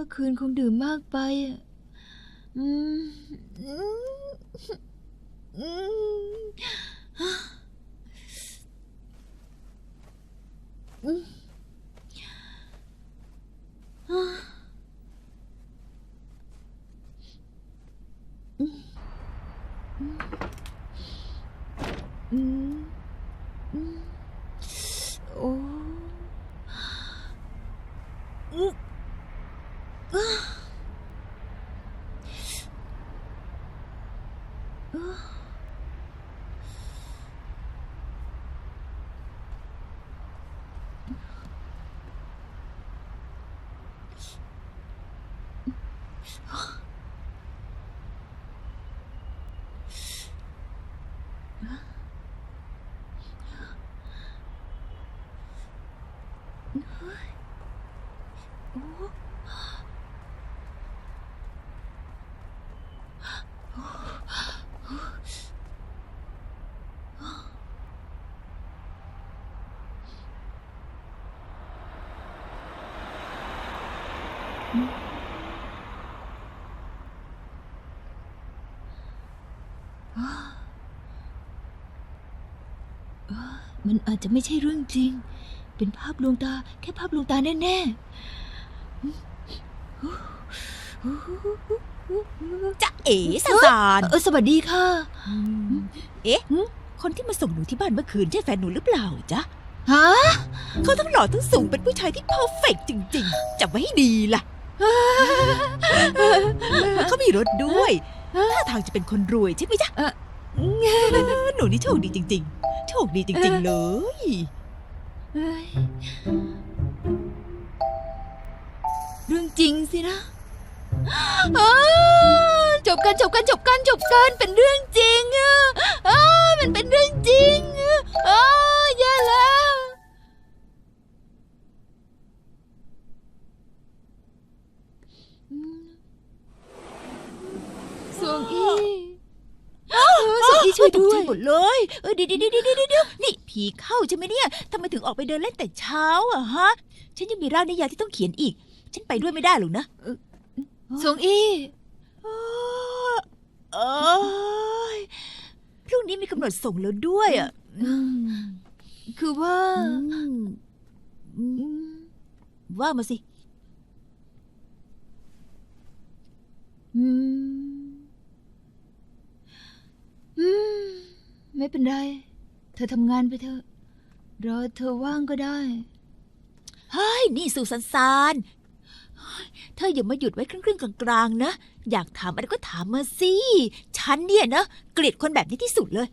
ื่อคืนคงดื่มมากไปอะอืมอืมอืมอืมอ่าอืมอืมอืมโอ้อืม อ่าอ่าโอ้ มันอาจจะไม่ใช่เรื่องจริง เป็นภาพลวงตา แค่ภาพลวงตาแน่ๆจะเอ๋สสารเออสวัสดีค่ะ เอ๊ะหึคนที่มาส่งหนูที่บ้านเมื่อคืนใช่แฟนหนูหรือเปล่าจ๊ะ ฮะ เขาทั้งหล่อทั้งสูงเป็นผู้ชายที่เพอร์เฟกต์จริง ๆจำไว้ให้ดีล่ะ เขามีรถด้วยท่าทางจะเป็นคนรวยใช่ไหมจ๊ะเอ่อหนูนี่โชคดีจริง ๆ โชคดีจริง ๆ เลยเอ้ยเรื่องจริงสินะอ้าจบกันจบกันจบกันจบกันเป็นเรื่องจริงอะอ้ามันเป็นเรื่องจริงอะอ้าแย่แล้วอืมสวงอีเอ อสวงอีช่วยตกด้วใจยหมดเลยเออเดี๋ยวเดี๋ยวเดี๋ยวเดี๋ยวเดี๋ยวนี่ผีเข้าใช่ไหมเนี่ยทำไมถึงออกไปเดินเล่นแต่เช้าอะฮะ ฉันยังมีร่างนิยายที่ต้องเขียนอีก ฉันไปด้วยไม่ได้หรอกนะสงอีเอยพรุ่งนี้มีกำหนดส่งแล้วด้วยอะคือว่า ว่ามาสิ อืมอืม ไม่เป็นไร เธอทำงานไปเถอะรอเธอว่างก็ได้ เฮ้ย นี่สุสันสานเฮ้ยเธออย่ามาหยุดไว้ครึ่งๆกลางๆนะ อยากถามอะไรก็ถามมาสิ ฉันเนี่ยนะ เกลียดคนแบบนี้ที่สุดเลย